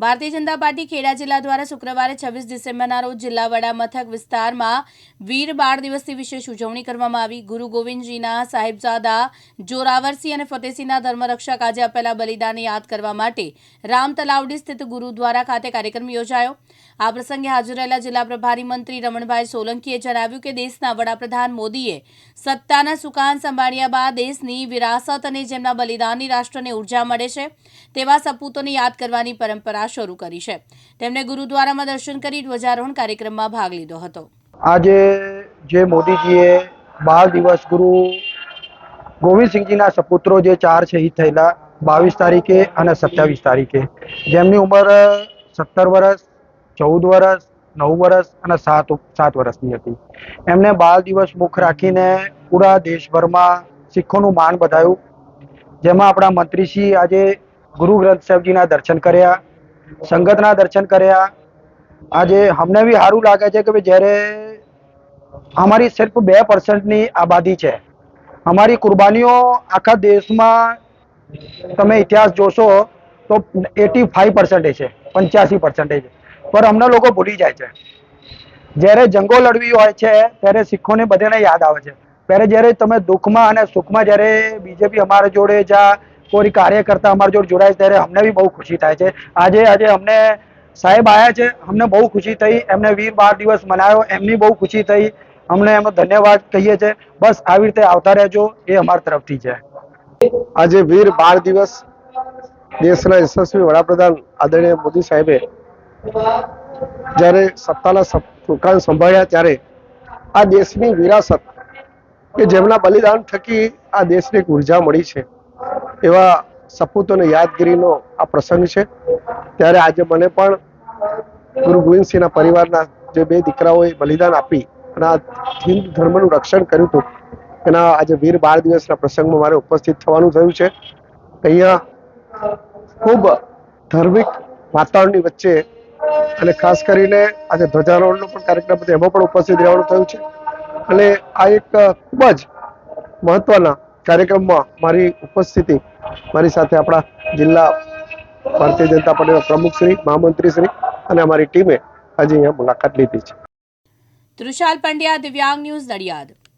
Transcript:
Bharatiya Janata party Kheda જિલ્લા દ્વારા શુક્રવારે છવ્વીસ ડિસેમ્બરના રોજ જિલ્લા વડા મથક વિસ્તારમાં વીર બાળ દિવસની વિશેષ ઉજવણી કરવામાં આવી. ગુરુ ગોવિંદજીના સાહેબજાદા જોરાવરસિંહ અને ફતેહસિંહના ધર્મરક્ષક આજે આપેલા બલિદાનને યાદ કરવા માટે રામ તલાવડી સ્થિત ગુરુદ્વારા ખાતે કાર્યક્રમ યોજાયો. આ પ્રસંગે હાજર રહેલા જિલ્લા પ્રભારી મંત્રી રમણભાઈ સોલંકીએ જણાવ્યું કે દેશના વડાપ્રધાન મોદીએ સત્તાના સુકાન સંભાળ્યા બાદ દેશની વિરાસત અને જેમના બલિદાનની રાષ્ટ્રને ઊર્જા મળે છે, તેવા સપૂતોને યાદ કરવાની પરંપરા શરૂ કરી છે. તેમણે ગુરુદ્વારામાં દર્શન કરી ધ્વજારોહણ કાર્યક્રમમાં ભાગ લીધો હતો. આજે જે મોદીજીએ બાળ દિવસ ગુરુ ગોવિંદસિંહજીના સપુત્રો જે ચાર શહીદ થયેલા, બાવીસ તારીખે અને સત્યાવીસ તારીખે. જેમની ઉંમર સત્તર વર્ષ ચૌદ વર્ષ નવ વર્ષ અને સાત સાત વર્ષની હતી. એમને બાળ દિવસ મુખ રાખીને પૂરા દેશભરમાં શીખોનું માન બધાયું. જેમાં આપણા મંત્રીશ્રી આજે ગુરુ ગ્રંથ સાહેબજીના દર્શન કર્યા. સંગતના દર્શન કર્યા. આજે અમને બી સારું લાગે છે કે ભાઈ જ્યારે અમારી સિર્ફ બે પર્સન્ટની આબાદી છે. અમારી કુરબાનીઓ આખા દેશમાં તમે ઇતિહાસ જોશો તો એટી ફાઈવ પર્સન્ટેજ છે, પંચ્યાસી પર્સન્ટેજ પર અમને લોકો ભૂલી જાય છે. જ્યારે જંગો લડવી હોય છે, ત્યારે શીખોને બધાને યાદ આવે છે. ત્યારે જ્યારે તમે દુઃખમાં અને સુખમાં જ્યારે બીજેપી અમારા જોડે જા કોઈ કાર્યકર્તા અમારી જોડે જોડાય ત્યારે અમને બી બહુ ખુશી થાય છે. આજે આજે અમને સાહેબ આવ્યા છે, અમને બહુ ખુશી થઈ, એમને વીર બાર દિવસ મનાવ્યો એમની બહુ ખુશી થઈ. અમને એમનો ધન્યવાદ કહીએ છીએ બસ આવી રીતે આવતા રહેજો, એ અમારા તરફથી છે. આજે વીર બાર દિવસ દેશના યશસ્વી વડાપ્રધાન આદરણીય મોદી સાહેબે જ્યારે સત્તાના સુકાન સંભાળ્યા ત્યારે આ દેશની વિરાસત કે જેમના બલિદાન થકી આ દેશને ઊર્જા મળી છે. એવા સપૂતોને યાદગીરીનો આ પ્રસંગ છે. ત્યારે આજે મને પણ ગુરુ ગોવિંદસિંહના પરિવારના જે બે દીકરાઓએ બલિદાન આપી અને આ હિન્દુ ધર્મનું રક્ષણ કર્યું હતું, એના આજે વીર બાળ દિવસના પ્રસંગમાં મારે ઉપસ્થિત થવાનું થયું છે. અહીંયા ખૂબ ધાર્મિક વાતાવરણની વચ્ચે અને ખાસ કરીને આજે ધ્વજારોહણનો પણ કાર્યક્રમ હતો એમાં પણ ઉપસ્થિત રહેવાનું થયું છે. અને આ એક ખૂબ જ મહત્વના કાર્યક્રમમાં મારી ઉપસ્થિતિ, મારી સાથે આપણા જિલ્લા ભારતીય જનતા પાર્ટીના પ્રમુખ શ્રી, મહામંત્રી શ્રી અને અમારી ટીમે આજે અહીંયા મુલાકાત લીધી છે. તૃષાલ પંડ્યા, દિવ્યાંગ ન્યૂઝ નડિયાદ.